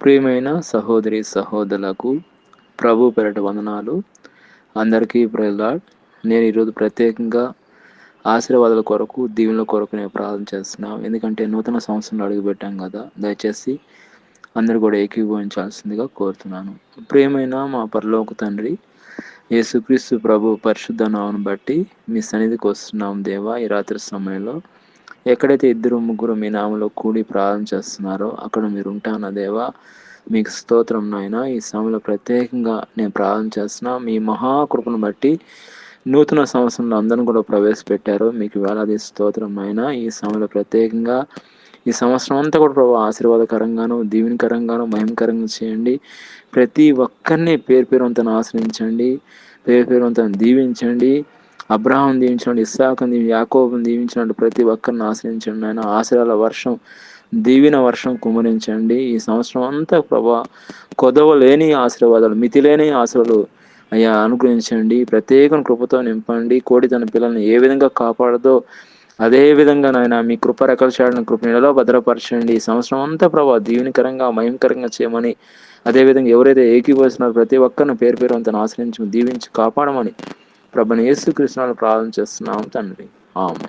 ప్రియమైన సహోదరి సహోదరులకు ప్రభు పెరట వందనాలు. అందరికీ ప్రహ్లాడ్ నేను ఈరోజు ప్రత్యేకంగా ఆశీర్వాదాల కొరకు దీవెనల కొరకు నేను ప్రార్థన చేస్తున్నాను. ఎందుకంటే నూతన సంవత్సరంలో అడుగుపెట్టాం కదా దయచేసి అందరూ కూడా ఏకీభవించాల్సిందిగా కోరుతున్నాను. ప్రియమైన మా పరలోక తండ్రి యేసుక్రీస్తు ప్రభు పరిశుద్ధ నామను బట్టి మీ సన్నిధికి వస్తున్నాం దేవా. ఈ రాత్రి సమయంలో ఎక్కడైతే ఇద్దరు ముగ్గురు మీ నామలో కూడి ప్రార్థన చేస్తున్నారో అక్కడ మీరు ఉంటాన దేవా. మీకు స్తోత్రం నాయన. ఈ సమయంలో ప్రత్యేకంగా నేను ప్రార్థన చేస్తున్నా. మీ మహాకృపను బట్టి నూతన సంవత్సరంలో అందరిని కూడా ప్రవేశపెట్టారు. మీకు వేలాది స్తోత్రం నాయన. ఈ సమయంలో ప్రత్యేకంగా ఈ సంవత్సరం అంతా కూడా ప్రభు ఆశీర్వాదకరంగాను దీవెనకరంగాను మహిమకరంగా చేయండి. ప్రతి ఒక్కరిని పేరు పేరువంతను ఆశ్రయించండి. పేరు పేరువంతను దీవించండి. అబ్రహాం దీవించినాడు ఇస్సాకం దీవి యాకోబుని దీవించినాడు ప్రతి ఒక్కరిని ఆశ్రయించండి. ఆయన ఆశ్రయాల వర్షం దీవిన వర్షం కుమరించండి. ఈ సంవత్సరం అంతా ప్రభా కొదవ లేని ఆశీర్వాదాలు మితిలేని ఆశలు అయ్యా అనుగ్రహించండి. ప్రత్యేక కృపతో నింపండి. కోడి తన పిల్లల్ని ఏ విధంగా కాపాడదో అదే విధంగా నాయన మీ కృప రెక్కలు చాడిన కృప నెలలో భద్రపరచండి. ఈ సంవత్సరం అంతా ప్రభా దీవినికరంగా మహిమకరంగా చేయమని అదేవిధంగా ఎవరైతే ఏకీభవిస్తున్నారో ప్రతి ఒక్కరిని పేరు పేరు అంతను ఆశ్రయించి దీవించి కాపాడమని ప్రభుని యేసు కృష్ణాలు ప్రార్థన చేస్తున్నాం తండ్రి. ఆమె